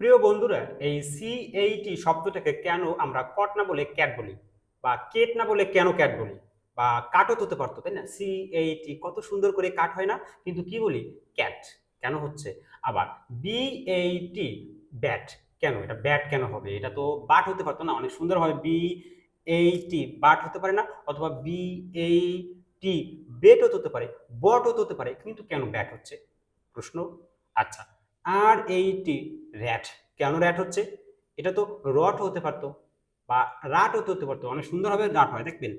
প্রিয় বন্ধুরা, এই সি এইটি শব্দটাকে কেন আমরা কট না বলে ক্যাট বলি? বা কেট না বলে কেন ক্যাট বলি? বা কাটও হতে পারতো, তাই না? সি এইটি কত সুন্দর করে কাট হয় না? কিন্তু কি বলি? ক্যাট কেন হচ্ছে? আবার বি এইটি ব্যাট কেন? এটা ব্যাট কেন হবে? এটা তো বাট হতে পারতো না। অনেক সুন্দর হবে বি এইটি বাট হতে পারে না, অথবা বি এইটি বেটও হতে পারে বটও হতে পারে, কিন্তু কেন ব্যাট হচ্ছে? প্রশ্ন। আচ্ছা আর এইটি র্যাট কেন র্যাট হচ্ছে? এটা তো রট হতে পারতো বা রাট হতে হতে পারতো। অনেক সুন্দরভাবে রাট হয়, দেখবেন?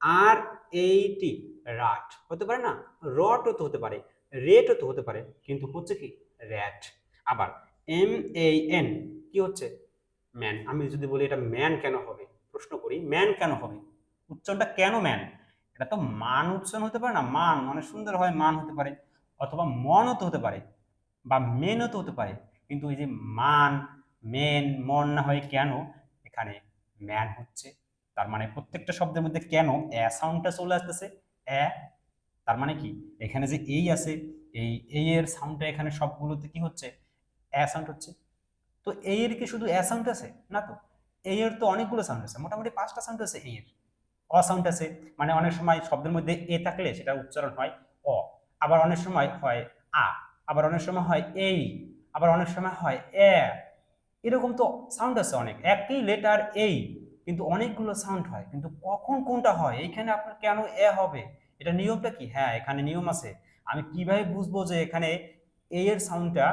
আর এইটি রাট হতে পারে না? রট তো হতে পারে। রেট তো হতে পারে। কিন্তু হচ্ছে কি? র্যাট আবার এম এ এন কি হচ্ছে? ম্যান আমি যদি বলি এটা ম্যান কেন হবে? প্রশ্ন করি ম্যান কেন হবে? উচ্চারণটা কেন ম্যান এটা তো মান উচ্চারণ হতে পারে না? মান। অনেক সুন্দর হয়, মান হতে পারে। অথবা মনও তো হতে পারে। বা মেনও তো হতে পারে। কিন্তু এই যে মান মেন মন না হয় কেন, এখানে ম্যান হচ্ছে। তার মানে প্রত্যেকটা শব্দের মধ্যে কেন, এ সাউন্ডটা চলে আসতেছে, এ, তার মানে কি? এখানে যে এই আছে, এই এই এর সাউন্ডটা এখানে সবগুলোতে কি হচ্ছে? এ সাউন্ড হচ্ছে। তো এই এর কি শুধু এ সাউন্ড আছে? না তো। এই এর তো অনেকগুলো সাউন্ড আছে। মোটামুটি পাঁচটা সাউন্ড আছে এই এর। অ সাউন্ড আছে। মানে অনেক সময় শব্দের মধ্যে এ থাকলে সেটা উচ্চারণ হয় অ। আবার অনেক সময় হয় আ। আবার অনেক সময় হয় এই, আবার অনেক সময় হয় এ। এরকম তো সাউন্ড আছে অনেক, একই লেটার এই, কিন্তু অনেকগুলো সাউন্ড হয়। কিন্তু কখন কোনটা হয়, এইখানে আপনার কেন এ হবে? এটা নিয়মটা কি? হ্যাঁ এখানে নিয়ম আছে। আমি কীভাবে বুঝব যে এখানে এ এর সাউন্ডটা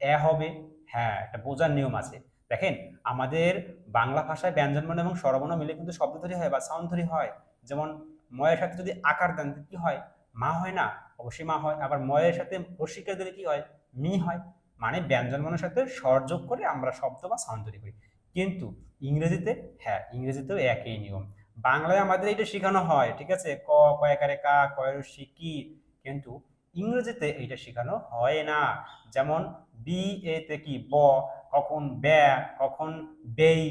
এ হবে? হ্যাঁ এটা বোঝার নিয়ম আছে। দেখেন, আমাদের বাংলা ভাষায় ব্যঞ্জনবর্ণ এবং স্বরবর্ণ মিলে কিন্তু শব্দ তৈরি হয় বা সাউন্ড তৈরি হয়। যেমন ময়ের সাথে যদি আকার দেন, কি হয়? মা হয় না। অবশ্যই মা হয়, আবার ময়ের সাথে রসিকা দিলে কি হয়? মি হয় মানে ব্যঞ্জনবর্ণের সাথে স্বর যোগ করে আমরা শব্দ বা সাউন্ড তৈরি করি। কিন্তু ইংরেজিতে হ্যাঁ ইংরেজিতেও একই নিয়ম। বাংলায় আমাদের এটা শেখানো হয়, ঠিক আছে? ক কয়াকারে কা কয়রসি কি? কিন্তু ইংরেজিতে এইটা শেখানো হয় না। যেমন বি এতে কি ব, কখন ব্যা, কখন বেই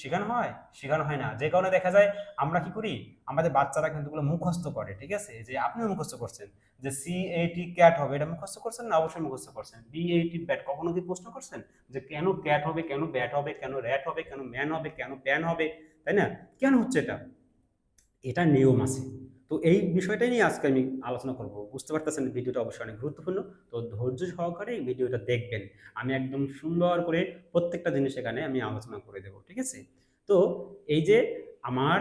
শেখানো হয় শেখানো হয় না। যে কারণে দেখা যায় আমরা কি করি, আমাদের বাচ্চারা কিন্তু এগুলো মুখস্থ করে, ঠিক আছে? যে আপনি মুখস্থ করছেন, যে সি এইটি ক্যাট হবে, এটা মুখস্থ করছেন না? অবশ্যই মুখস্থ করছেন। বি এইটি ব্যাট কখনো কি প্রশ্ন করছেন? যে কেন ক্যাট হবে, কেন ব্যাট হবে, কেন র্যাট হবে, কেন ম্যান হবে, কেন প্যান হবে? তাই না? কেন হচ্ছে এটা? এটা নিয়ম আছে। তো এই বিষয়টাই নিয়ে আজকে আমি আলোচনা করব। বুঝতে পারতেছেন ভিডিওটা অবশ্যই অনেক গুরুত্বপূর্ণ। তো ধৈর্য সহকারে এই ভিডিওটা দেখবেন। আমি একদম সুন্দর করে প্রত্যেকটা জিনিস এখানে আমি আলোচনা করে দেবো, ঠিক আছে? তো এই যে আমার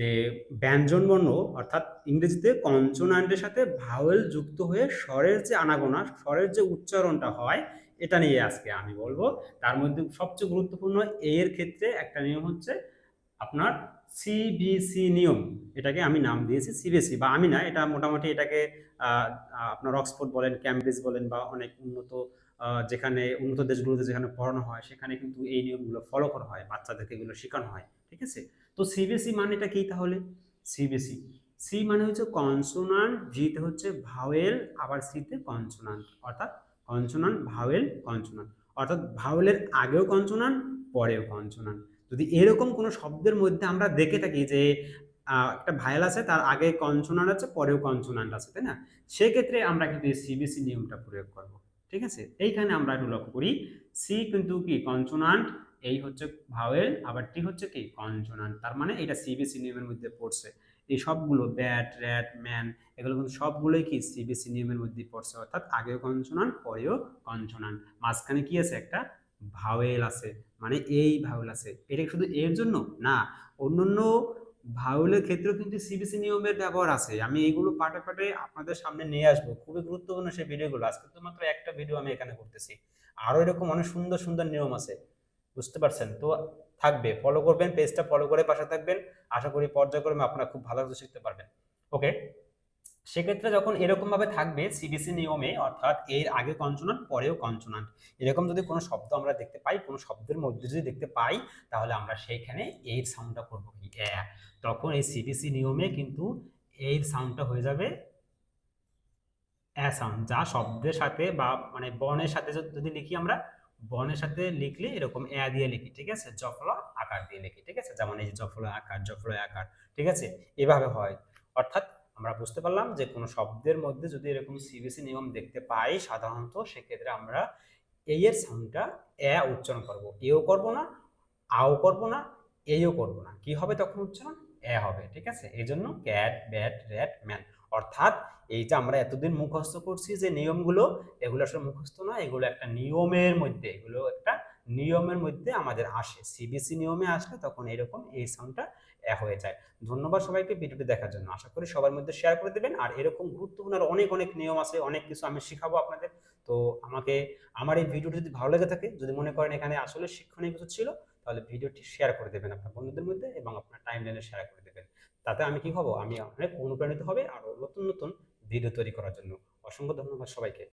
যে ব্যঞ্জনবর্ণ অর্থাৎ ইংরেজিতে কনসোনান্টের সাথে ভাওয়েল যুক্ত হয়ে স্বরের যে আনাগোনা, স্বরের যে উচ্চারণটা হয়, এটা নিয়ে আজকে আমি বলব। তার মধ্যে সবচেয়ে গুরুত্বপূর্ণ এর ক্ষেত্রে একটা নিয়ম হচ্ছে আপনার সিবিসি নিয়ম, এটাকে আমি নাম দিয়েছি সিবিএসি বা আমি না, এটা মোটামুটি এটাকে আপনার অক্সফোর্ড বলেন, ক্যামব্রিজ বলেন, বা অনেক উন্নত যেখানে, উন্নত দেশগুলোতে যেখানে পড়ানো হয়, সেখানে কিন্তু এই নিয়মগুলো ফলো করা হয়, বাচ্চাদেরকে এগুলো শেখানো হয়, ঠিক আছে? তো সিবিএসি মানেটা কি তাহলে? সিবিএসি সি মানে হচ্ছে কনসোনান্ট জিতে হচ্ছে ভাওয়েল আবার সিতে কনসোনান্ট অর্থাৎ কনসোনান্ট ভাওয়েল কনসোনান্ট অর্থাৎ ভাওয়েলের আগেও কনসোনান্ট পরেও কনসোনান্ট যদি এরকম কোনো শব্দের মধ্যে আমরা দেখে থাকি যে একটা ভায়াল আছে, তার আগে কনসোনান্ট আছে, পরেও কনসোনান্ট আছে, তাই না? সেক্ষেত্রে আমরা কিন্তু এই সিবিসি নিয়মটা প্রয়োগ করব, ঠিক আছে? এইখানে আমরা একটু লক্ষ্য করি সি কিন্তু কি? কনসোনান্ট এই হচ্ছে ভাওয়েল, আবার টি হচ্ছে কি? কনসোনান্ট তার মানে এটা সিবিসি নিয়মের মধ্যে পড়ছে। এই সবগুলো ব্যাট, র্যাট, ম্যান, এগুলো কিন্তু সবগুলোই কি? সিবিসি নিয়মের মধ্যে পড়ছে, অর্থাৎ আগেও কনসোনান্ট পরেও কনসোনান্ট মাঝখানে কি আছে? একটা ভাওয়েল আছে মানে এই ভাওয়েল আছে। এটা শুধু এর জন্য? না, অন্যান্য ভাওয়েলের ক্ষেত্রেও কিন্তু সিবিসি নিয়মের ব্যবহার আছে। আমি এইগুলো পাটে পাটে আপনাদের সামনে নিয়ে আসব। খুবই গুরুত্বপূর্ণ সেই ভিডিওগুলো আজকে তো মাত্র একটা ভিডিও আমি এখানে করতেছি। আরও এরকম অনেক সুন্দর সুন্দর নিয়ম আছে। বুঝতে পারছেন? তো থাকবে। ফলো করবেন পেজটা ফলো করে পাশে থাকবেন। আশা করি পর্যায়ক্রমে আপনারা খুব ভালো কিছু শিখতে পারবেন। ওকে সেক্ষেত্রে যখন এরকম ভাবে থাকবে সিবিসি নিয়মে, অর্থাৎ এর আগে কনসোনান্ট পরেও কনসোনান্ট এরকম যদি কোনো শব্দ আমরা দেখতে পাই, কোনো শব্দের মধ্যে যদি দেখতে পাই, তাহলে আমরা সেইখানে এর সাউন্ডটা করব কি? তখন এই সিবিসি নিয়মে কিন্তু এর সাউন্ডটা হয়ে যাবে অ্যা সাউন্ড যা শব্দের সাথে বা মানে বর্ণের সাথে যদি- লিখি আমরা, বর্ণের সাথে লিখলে এরকম এ দিয়ে লিখি, ঠিক আছে? জফলা আকার দিয়ে লিখি, ঠিক আছে? যেমন এই জফলা আকার জফলা আকার, ঠিক আছে? এভাবে হয়। অর্থাৎ আমরা বুঝতে পারলাম যে কোনো শব্দের মধ্যে যদি এরকম সিবিসি নিয়ম দেখতে পাই সাধারণত, সেক্ষেত্রে আমরা এই এর সাউন্ডটা এ উচ্চারণ করব। এও করব না আও করব না এইও করব না। কি হবে তখন উচ্চারণ? এ হবে, ঠিক আছে? এই জন্য ক্যাট ব্যাট র্যাট ম্যান অর্থাৎ এই যে আমরা এতদিন মুখস্থ করছি যে নিয়মগুলো, এগুলো আসলে মুখস্থ না, এগুলো একটা নিয়মের মধ্যে, এগুলো একটা নিয়মের মধ্যে আমাদের আসে। সিবিসি নিয়মে আসলে তখন এরকম এই সাউন্ডটা হয়ে যায়। ধন্যবাদ সবাইকে ভিডিওটি দেখার জন্য। আশা করি সবার মধ্যে শেয়ার করে দেবেন। আর এরকম গুরুত্বপূর্ণ আর অনেক অনেক নিয়ম আছে, অনেক কিছু আমি শেখাবো আপনাদের। তো আমাকে, আমার এই ভিডিওটি যদি ভালো লেগে থাকে, যদি মনে করেন এখানে আসলে শিক্ষণীয় কিছু ছিল, তাহলে ভিডিওটি শেয়ার করে দেবেন আপনার বন্ধুদের মধ্যে এবং আপনার টাইম লাইনে শেয়ার করে দেবেন। তাতে আমি কি হব? আমি অনেক অনুপ্রাণিত হবে আরও নতুন নতুন ভিডিও তৈরি করার জন্য। অসংখ্য ধন্যবাদ সবাইকে।